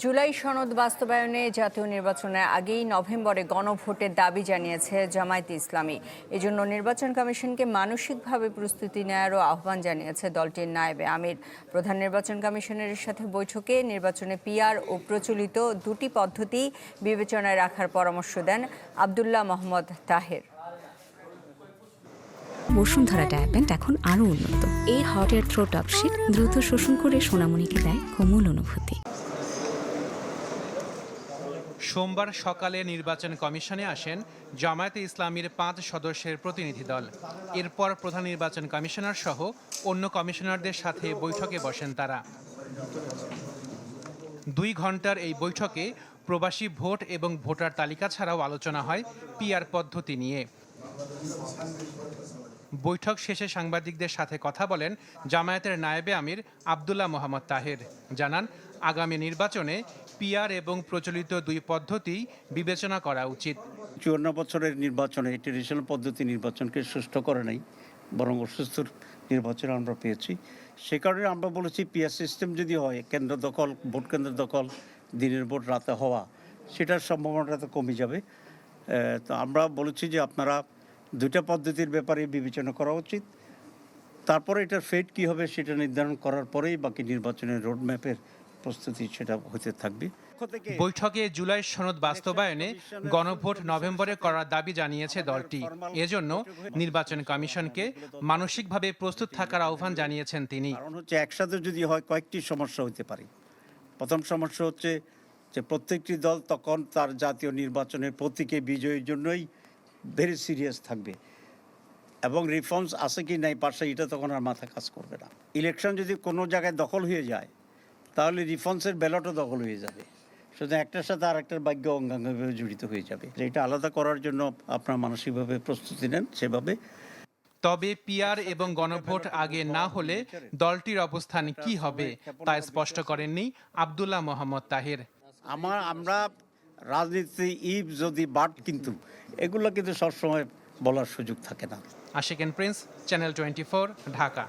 জুলাই সনদ বাস্তবায়নে জাতীয় নির্বাচনের আগেই নভেম্বরে গণভোটের দাবি জানিয়েছে জামায়াত ইসলামী। এজন্য নির্বাচন কমিশনকে মানসিকভাবে প্রস্তুতি নেওয়ারও আহ্বান জানিয়েছে দলটির নায়েবে আমির। প্রধান নির্বাচন কমিশনের সাথে বৈঠকে নির্বাচনে পিআর ও প্রচলিত দুটি পদ্ধতি বিবেচনায় রাখার পরামর্শ দেন আবদুল্লাহ মোহাম্মদ তাহের। বসুন্ধরা ডায়াপেন্ট এখন আরও উন্নত। এই হট এয়ার থ্রো টপ দ্রুত শোষণ করে সোনামণিকে দেয় কোমল অনুভূতি। সোমবার সকালে নির্বাচন কমিশনে আসেন জামায়াতে ইসলামীর পাঁচ সদস্যের প্রতিনিধি দল। এরপর প্রধান নির্বাচন কমিশনার সহ অন্য কমিশনারদের সাথে বৈঠকে বসেন তারা। দুই ঘণ্টার এই বৈঠকে প্রবাসী ভোট এবং ভোটার তালিকা ছাড়াও আলোচনা হয় পিআর পদ্ধতি নিয়ে। বৈঠক শেষে সাংবাদিকদের সাথে কথা বলেন জামায়াতের নায়েবে আমির আবদুল্লাহ মোহাম্মদ তাহের। জানান, আগামী নির্বাচনে পিআর এবং প্রচলিত দুই পদ্ধতি বিবেচনা করা উচিত। চুয়ান্ন বছরের নির্বাচনে ট্রেডিশনাল পদ্ধতি নির্বাচনকে সুষ্ঠু করে নাই, বরং অসুস্থ নির্বাচন আমরা পেয়েছি। সে কারণে আমরা বলেছি, পিআর সিস্টেম যদি হয়, কেন্দ্র দখল, ভোট কেন্দ্র দখল, দিনের ভোট রাতে হওয়া, সেটার সম্ভাবনাটা তো কমে যাবে। তো আমরা বলেছি যে আপনারা দুইটা পদ্ধতির ব্যাপারে বিবেচনা করা উচিত। তারপরে এটার ফেট কী হবে সেটা নির্ধারণ করার পরেই বাকি নির্বাচনের রোডম্যাপের প্রস্তুতি সেটা হতে থাকবে। বৈঠকে জুলাই সনদ বাস্তবায়নে গণভোট নভেম্বরে করার দাবি জানিয়েছে দলটি। এজন্য নির্বাচন কমিশনকে মানসিকভাবে প্রস্তুত থাকার আহ্বান জানিয়েছেন তিনি। কারণ হচ্ছে একসাথে যদি হয় কয়েকটি সমস্যা হতে পারে। প্রথম সমস্যা হচ্ছে যে প্রত্যেকটি দল তখন তার জাতীয় নির্বাচনের প্রতীকে বিজয়ের জন্যই ভেরি সিরিয়াস থাকবে। এবং রিফর্মস আছে কি নাই, পাশে এটা তখন আর মাথা কাজ করবে না। ইলেকশন যদি কোনো জায়গায় দখল হয়ে যায়, তাহলে রিফর্মসের ব্যালটও দখল হয়ে যাবে। সুতরাং একটার সাথে আর একটার ভাগ্য অঙ্গাঙ্গভাবে জড়িত হয়ে যাবে। এটা আলাদা করার জন্য আপনার মানসিকভাবে প্রস্তুতি নেন সেভাবে। তবে পিআর এবং গণভোট আগে না হলে দলটির অবস্থান কি হবে তা স্পষ্ট করেননি আবদুল্লাহ মোহাম্মদ তাহের। আমার, আমরা রাজনীতি ইভ যদি বাট কিন্তু, এগুলো কিন্তু সবসময় বলার সুযোগ থাকে না। Ashiqen Prince, channel twenty Dhaka.